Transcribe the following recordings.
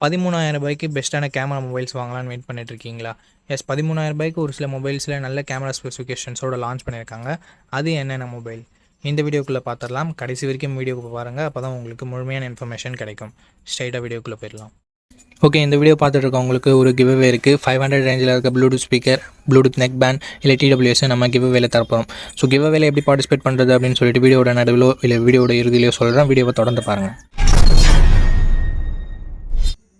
பதிமூணாயிரம் ரூபாய்க்கு பெஸ்ட்டான கேமரா மொபைல்ஸ் வாங்கலாம்னு வெயிட் பண்ணிட்டு இருக்கீங்களா எஸ் பதிமூணாயிரம் ரூபாய்க்கு ஒரு சில மொபைல்ஸில் நல்ல கேமரா ஸ்பெசிஃபிகேஷன்ஸோட லான்ச் பண்ணியிருக்காங்க. அது என்னென்ன மொபைல் இந்த வீடியோக்குள்ளே பார்த்துடலாம் கடைசி வரைக்கும் வீடியோக்கு பாருங்கள் அப்போ தான் உங்களுக்கு முழுமையான இன்ஃபர்மேஷன் கிடைக்கும். ஸ்ட்ரைட்டாக வீடியோக்குள்ளே போயிடலாம். ஓகே இந்த வீடியோ பார்த்துட்டு இருக்கவங்களுக்கு ஒரு கிவ்வே இருக்குது ஃபைவ் ஹண்ட்ரட் ரேஞ்சில் இருக்க Bluetooth speaker Bluetooth neck band இல்லை டிடபிள்யூஎஸ் நம்ம கிவ்வேல தரப்போம். ஸோ கிவ்வேல எப்படி பார்ட்டிசிபேட் பண்ணுறது அப்படின்னு சொல்லிட்டு வீடியோட நடுவிலோ இல்லை வீடியோட இறுதியிலையோ சொல்கிறேன் வீடியோவை தொடர்ந்து பாருங்கள்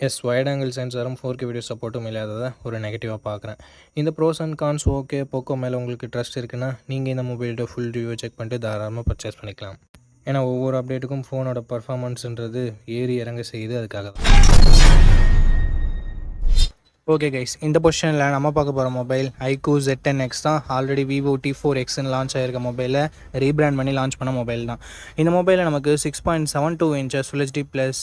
எஸ் ஒயட் ஆங்கிள் சென்சாரும் ஃபோர் கே வீடியோ சப்போர்ட்டும் இல்லாததை ஒரு நெகட்டிவாக பார்க்குறேன் இந்த pros and cons okay Poco மேலே உங்களுக்கு ட்ரஸ்ட் இருக்குன்னா நீங்கள் இந்த மொபைலோட ஃபுல் ரிவ்யூ செக் பண்ணிட்டு தாராளமாக பர்ச்சேஸ் பண்ணிக்கலாம். ஏன்னா ஒவ்வொரு அப்டேட்டுக்கும் ஃபோனோட பர்ஃபார்மன்ஸ்ன்றது ஏறி இறங்க செய்யுது அதுக்காக தான். ஓகே கைஸ் இந்த பொசிஷனில் நம்ம பார்க்க போகிற mobile iQOO Z ten X தான். ஆல்ரெடி விவோ டி ஃபோர் எக்ஸ்னு லான்ச் ஆகிருக்க மொபைலை ரீபிராண்ட் பண்ணி லான்ச் பண்ண மொபைல் தான். இந்த மொபைலில் நமக்கு six point seven two inches full HD plus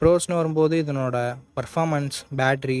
ப்ரோஸ்னு வரும்போது இதனோட பர்ஃபாமன்ஸ் பேட்ரி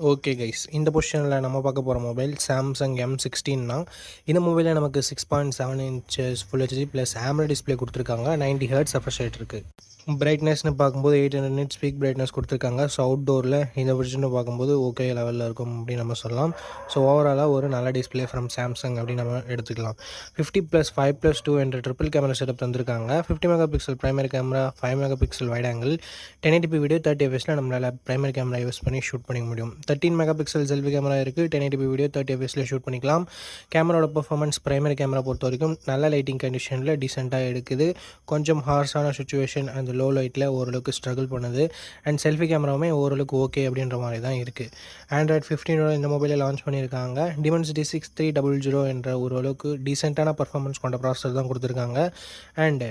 ஓகே கைஸ் இந்த பொசிஷனில் நம்ம பார்க்க போகிற மொபைல் சாம்சங் எம் சிக்ஸ்டீன்னா இந்த மொபைலில் நமக்கு six point seven inches full HD plus AMOLED display கொடுத்துருக்காங்க. நைன்டி ஹர்ட்ஸ் ரெஃப்ரெஷ் ரேட் இருக்குது பிரைட்னஸ்னு பார்க்கும்போது eight hundred nits peak brightness கொடுத்துருக்காங்க. ஸோ அவுட்டோரில் இந்த பொசிஷனை பார்க்கும்போது ஓகே லெவலில் இருக்கும் அப்படின்னு நம்ம சொல்லலாம். ஸோ ஓவராலாக ஒரு நல்ல டிஸ்பிளே ஃப்ரம் சாம்சங் அப்படின்னு நம்ம எடுத்துக்கலாம். Fifty plus five plus two என்ற ட்ரிபிள் கேமரா செட்டப் தந்திருக்காங்க. Fifty mega pixel primary camera five mega pixel wide angle ten eighty video thirty எஃப்எஸில் நம்மளால் ப்ரைமரி கேமரா யூஸ் பண்ணி ஷூட் பண்ணிக்க முடியும். Thirteen mega pixel selfie camera இருக்குது ten eighty video thirty எஃப்எஸில் shoot பண்ணிக்கலாம். கேமராவோட performance primary camera பொறுத்த வரைக்கும் நல்ல லைட்டிங் கண்டிஷனில் டீசெண்டாக எடுக்குது. கொஞ்சம் ஹார்ஸான சுச்சுவேஷன் அந்த லோ லைட்டில் ஓரளவுக்கு ஸ்ட்ரகிள் பண்ணுது. அண்ட் செல்ஃபி கேமராவுமே ஓரளவுக்கு ஓகே அப்படின்ற மாதிரி தான் இருக்குது ஆண்ட்ராய்ட் ஃபிஃப்டீனோட இந்த மொபைலை லான்ச் பண்ணியிருக்காங்க. Dimensity six three double zero என்ற ஓரளவுக்கு டீசெண்டான பர்ஃபார்மன்ஸ் கொண்ட ப்ராசஸர் தான் கொடுத்துருக்காங்க. அண்டு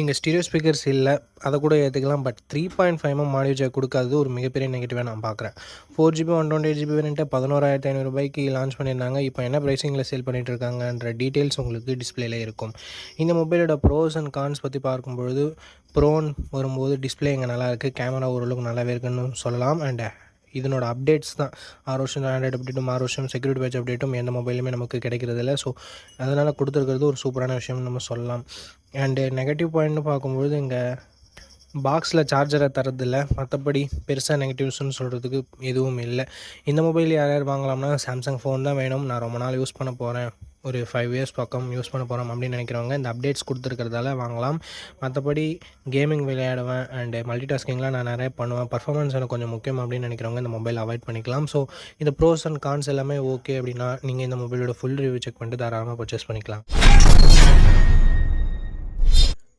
இங்கே ஸ்டீரியோ ஸ்பீக்கர்ஸ் இல்லை அதை கூட ஏற்றுக்கலாம் but three point five m audio jack கொடுக்காதது ஒரு மிகப்பெரிய நெகட்டிவாக நான் பார்க்குறேன் four GB one twenty eight GB வேணுட்டு பதினோராயிரத்தி ஐநூறுபாய்க்கு லான்ச் பண்ணியிருந்தாங்க. இப்போ என்ன ப்ரைஸிங்கில் சேல் பண்ணிகிட்டு இருக்காங்கன்ற டீட்டெயில்ஸ் உங்களுக்கு டிஸ்பிளேல இருக்கும். இந்த மொபைலோட ப்ரோஸ் அண்ட் கான்ஸ் பற்றி பார்க்கும்பொழுது ப்ரோன் வரும்போது டிஸ்பிளே இங்கே நல்லாயிருக்கு கேமரா ஓரளவுக்கு நல்லாவே இருக்குன்னு சொல்லலாம். அண்ட் இதனோட அப்டேட்ஸ் தான். ஆறு வருஷம் ஆண்ட்ராய்டு அப்டேட்டும் ஆறு வருஷம் செக்யூரிட்டி பேட்ச் அப்டேட்டும் எந்த மொபைலுமே நமக்கு கிடைக்கிறது இல்லை ஸோ அதனால் கொடுத்துருக்கிறது ஒரு சூப்பரான விஷயம்னு நம்ம சொல்லலாம். அண்டு நெகட்டிவ் பாயிண்ட்னு பார்க்கும்பொழுது இங்கே பாக்ஸில் சார்ஜரை தரதில்ல மற்றபடி பெருசாக நெகட்டிவ்ஸ்னு சொல்கிறதுக்கு எதுவும் இல்லை. இந்த மொபைல் யார் யார் வாங்கலாம்னா சாம்சங் ஃபோன் தான் வேணும். நான் ரொம்ப நாள் யூஸ் பண்ண போகிறேன் ஒரு ஃபைவ் இயர்ஸ் பக்கம் யூஸ் பண்ண போகிறோம் அப்படின்னு நினைக்கிறவங்க இந்த அப்டேட்ஸ் கொடுத்துருக்கிறதால வாங்கலாம். மற்றபடி கேமிங் விளையாடுவேன் அண்டு மல்டி டாஸ்கிங்லாம் நான் நிறைய பண்ணுவேன். பர்ஃபார்மன்ஸ் எனக்கு கொஞ்சம் முக்கியம் அப்படின்னு நினைக்கிறவங்க இந்த மொபைல் அவாய்ட் பண்ணிக்கலாம். ஸோ இந்த ப்ரோஸ் அண்ட் கான்ஸ் எல்லாமே ஓகே அப்படின்னா நீங்கள் இந்த மொபைலோட ஃபுல் ரிவ்யூ செக் பண்ணிட்டு தாராளமாக பர்ச்சேஸ் பண்ணிக்கலாம்.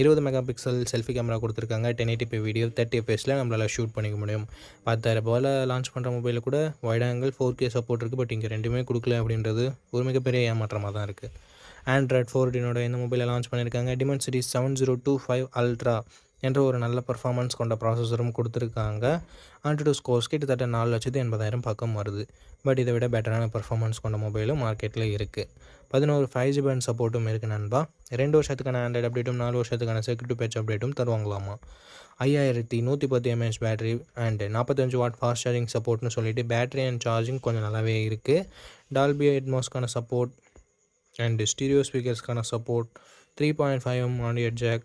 இருபது மெகா பிக்சல் செல்ஃபி கேமரா கொடுத்துருக்காங்க. Ten eighty P video thirty எஃப்எஸில் நம்மளால் ஷூட் பண்ணிக்க முடியும். பத்தாயிரம் ரூபாயில் லான்ச் பண்ணுற மொபைலில் கூட wide angle four K support இருக்குது பட் இங்கே ரெண்டுமே கொடுக்கல அப்படின்றது ஒரு மிகப்பெரிய ஏமாற்றமாக தான் இருக்குது ஆண்ட்ராய்ட் ஃபோர்டீனோட இந்த மொபைலை லான்ச் பண்ணியிருக்காங்க Dimensity seven zero two five ultra என்ற ஒரு நல்ல பர்ஃபார்மன்ஸ் கொண்ட ப்ராசஸரும் கொடுத்துருக்காங்க. ஆண்ட்ராய்டு ஸ்கோர்ஸ் கிட்டத்தட்ட நாலு லட்சத்து எண்பதாயிரம் பக்கம் வருது. பட் இதை விட பெட்டரான பர்ஃபார்மன்ஸ் கொண்ட மொபைலும் மார்க்கெட்டில் இருக்குது பதினோரு ஃபைவ் ஜி பேண்ட் சப்போர்ட்டும் இருக்குது நண்பா. ரெண்டு வருஷத்துக்கான ஆண்ட்ராய்டு அப்டேட்டும் நாலு வருஷத்துக்கான செக்யூரிட்டி பேட்ச் அப்டேட்டும் தருவாங்களாமா? ஐயாயிரத்தி நூற்றி பத்து எம்ஏஹெச் பேட்டரி அண்ட் நாற்பத்தஞ்சு வாட் ஃபாஸ்ட் சார்ஜிங் சப்போர்ட்னு சொல்லிட்டு பேட்டரி அண்ட் சார்ஜிங் கொஞ்சம் நல்லாவே இருக்குது டால்பி எட்மாஸ்க்கான support and stereo ஸ்பீக்கர்ஸ்க்கான support three point five m audio jack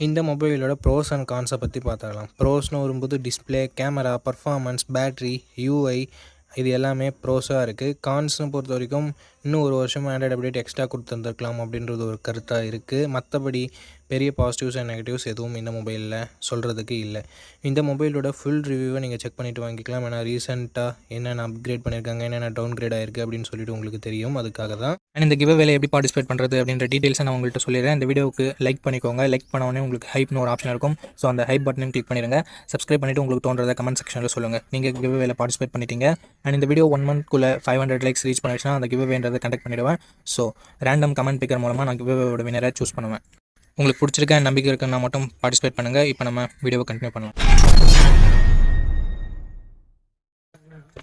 இந்த மொபைலோட ப்ரோஸ் அண்ட் கான்ஸை பற்றி பார்த்துக்கலாம் ப்ரோஸ்னு வரும்போது display camera performance battery UI இது எல்லாமே ப்ரோஸாக இருக்குது கான்ஸ்னு பொறுத்த வரைக்கும் இன்னும் ஒரு வருஷம் ஆண்ட்ராய்டு அப்டேட் எக்ஸ்ட்ரா கொடுத்துருந்துருக்கலாம் அப்படின்றது ஒரு கருத்தாக இருக்குது மற்றபடி பெரிய பாசிட்டிவ்ஸ் அண்ட் நெகட்டிவ்ஸ் எதுவும் இந்த மொபைலில் சொல்கிறதுக்கு இல்லை. இந்த மொபைலோட ஃபுல் ரிவ்யூவை நீங்கள் செக் பண்ணிவிட்டு வாங்கிக்கலாம். ஏன்னா ரீசெண்டாக என்னென்ன அப்கிரேட் பண்ணியிருக்காங்க என்னென்ன டவுன் கிரேட் ஆயிருக்கு அப்படின்னு சொல்லிட்டு உங்களுக்கு தெரியும். அதுக்காக தான். அண்ட் இந்த கிவ் வேலை எப்படி பார்ட்டிசிபேட் பண்ணுறது அப்படின்ற டீட்டெயில்ஸை நான் உங்கள்கிட்ட சொல்லிடுறேன். இந்த வீடியோவுக்கு லைக் பண்ணிக்கோங்க. லைக் பண்ண உடனே உங்களுக்கு ஹைப்னு ஒரு ஆப்ஷன் இருக்கும். ஸோ அந்த ஹைப் பட்டனையும் கிளிக் பண்ணிடுங்க சப்ஸ்கிரைப் பண்ணிவிட்டு உங்களுக்கு தோன்றதை கமெண்ட் செக்ஷனில் சொல்லுங்கள் நீங்கள் கிவ் வேலை பார்ட்டிசிபேட் பண்ணிட்டீங்க. அண்ட் இந்த வீடியோ ஒன் மந்த்க்குள்ளே ஃபைவ் ஹண்ட்ரட் லைக்ஸ் ரீச் பண்ணிடுச்சுன்னா அந்த கிவ் வேன்றதை கண்டக்ட் பண்ணிடுவேன். ஸோ ரேண்டம் கமெண்ட் பிக்கர் மூலமாக நான் கிவ்வேவோட வினரை சூஸ் பண்ணுவேன். உங்களுக்கு பிடிச்சிருக்க நம்பிக்கை இருக்குன்னா மட்டும் பார்ட்டிசிபேட் பண்ணுங்கள் இப்போ நம்ம வீடியோவை கண்டினியூ பண்ணலாம்.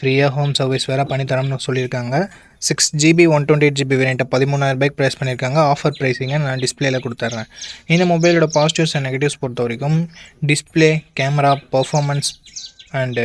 ஃப்ரீயாக ஹோம் சர்வீஸ் வேறு பண்ணி சொல்லியிருக்காங்க. Six GB one twenty eight GB வேரியண்ட்டை பதிமூணாயிரம் ரூபாய்க்கு ப்ரைஸ் பண்ணியிருக்காங்க. ஆஃபர் ப்ரைஸிங்கை நான் டிஸ்பிளேல கொடுத்துட்றேன் இந்த மொபைலோட பாசிட்டிவ்ஸ் அண்ட் நெகட்டிவ்ஸ் பொறுத்த வரைக்கும் display camera performance and